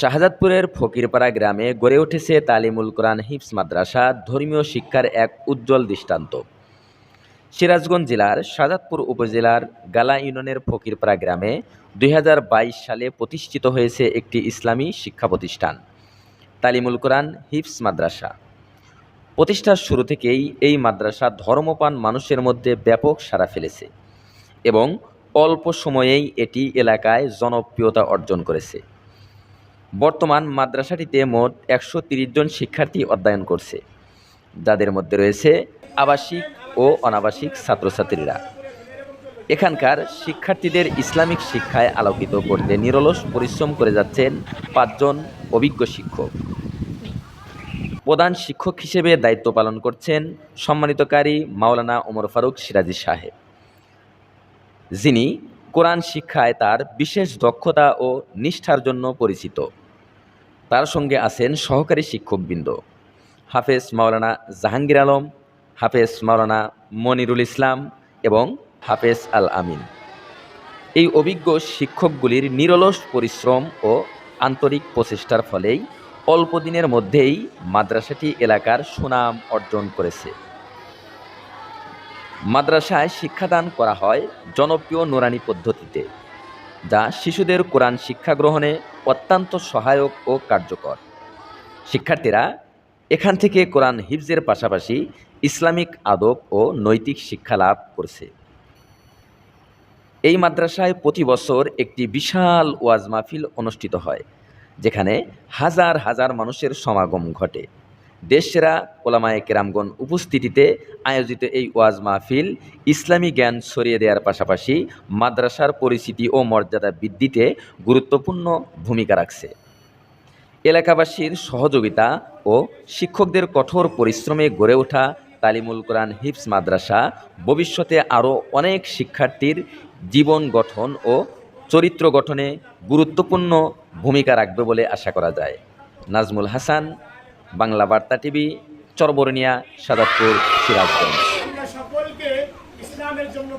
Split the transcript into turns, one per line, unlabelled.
শাহজাদপুরের ফকিরপাড়া গ্রামে গড়ে উঠেছে তালিমুল কোরআন হিফস মাদ্রাসা, ধর্মীয় শিক্ষার এক উজ্জ্বল দৃষ্টান্ত। সিরাজগঞ্জ জেলার শাহজাদপুর উপজেলার গালা ইউনিয়নের ফকিরপাড়া গ্রামে দুই হাজার বাইশ সালে প্রতিষ্ঠিত হয়েছে একটি ইসলামী শিক্ষা প্রতিষ্ঠান, তালিমুল কোরআন হিফস মাদ্রাসা। প্রতিষ্ঠার শুরু থেকেই এই মাদ্রাসা ধর্মপান মানুষের মধ্যে ব্যাপক সাড়া ফেলেছে এবং অল্প সময়েই এটি এলাকায় জনপ্রিয়তা অর্জন করেছে। বর্তমান মাদ্রাসাটিতে মোট একশো জন শিক্ষার্থী অধ্যয়ন করছে, যাদের মধ্যে রয়েছে আবাসিক ও অনাবাসিক ছাত্রছাত্রীরা। এখানকার শিক্ষার্থীদের ইসলামিক শিক্ষায় আলোকিত করতে নিরলস পরিশ্রম করে যাচ্ছেন পাঁচজন অভিজ্ঞ শিক্ষক। প্রধান শিক্ষক হিসেবে দায়িত্ব পালন করছেন সম্মানিতকারী মাওলানা ওমর ফারুক সিরাজি সাহেব, যিনি কোরআন শিক্ষায় তার বিশেষ দক্ষতা ও নিষ্ঠার জন্য পরিচিত। তার সঙ্গে আছেন সহকারী শিক্ষকবৃন্দ, হাফেজ মাওলানা জাহাঙ্গীর আলম, হাফেজ মাওলানা মনিরুল ইসলাম এবং হাফেজ আল আমিন। এই অভিজ্ঞ শিক্ষকগুলির নিরলস পরিশ্রম ও আন্তরিক প্রচেষ্টার ফলেই অল্প দিনের মধ্যেই মাদ্রাসাটি এলাকার সুনাম অর্জন করেছে। মাদ্রাসায় শিক্ষাদান করা হয় জনপ্রিয় নোরানি পদ্ধতিতে, যা শিশুদের কোরআন শিক্ষা গ্রহণে অত্যন্ত সহায়ক ও কার্যকর। শিক্ষার্থীরা এখান থেকে কোরআন হিফজের পাশাপাশি ইসলামিক আদব ও নৈতিক শিক্ষা লাভ করছে। এই মাদ্রাসায় প্রতি বছর একটি বিশাল ওয়াজ মাহফিল অনুষ্ঠিত হয়, যেখানে হাজার হাজার মানুষের সমাগম ঘটে। দেশসেরা ওলামায়ে কেরামগণ উপস্থিতিতে আয়োজিত এই ওয়াজ মাহফিল ইসলামী জ্ঞান ছড়িয়ে দেওয়ার পাশাপাশি মাদ্রাসার পরিচিতি ও মর্যাদা বৃদ্ধিতে গুরুত্বপূর্ণ ভূমিকা রাখছে। এলাকাবাসীর সহযোগিতা ও শিক্ষকদের কঠোর পরিশ্রমে গড়ে ওঠা তালিমুল কোরআন হিপস মাদ্রাসা ভবিষ্যতে আরও অনেক শিক্ষার্থীর জীবন গঠন ও চরিত্র গঠনে গুরুত্বপূর্ণ ভূমিকা রাখবে বলে আশা করা যায়। নাজমুল হাসান বাংলা বার্তা টিভি চরবরনিয়া সাদাতপুর সিরাজগঞ্জ।
সকলকে ইসলামের জন্য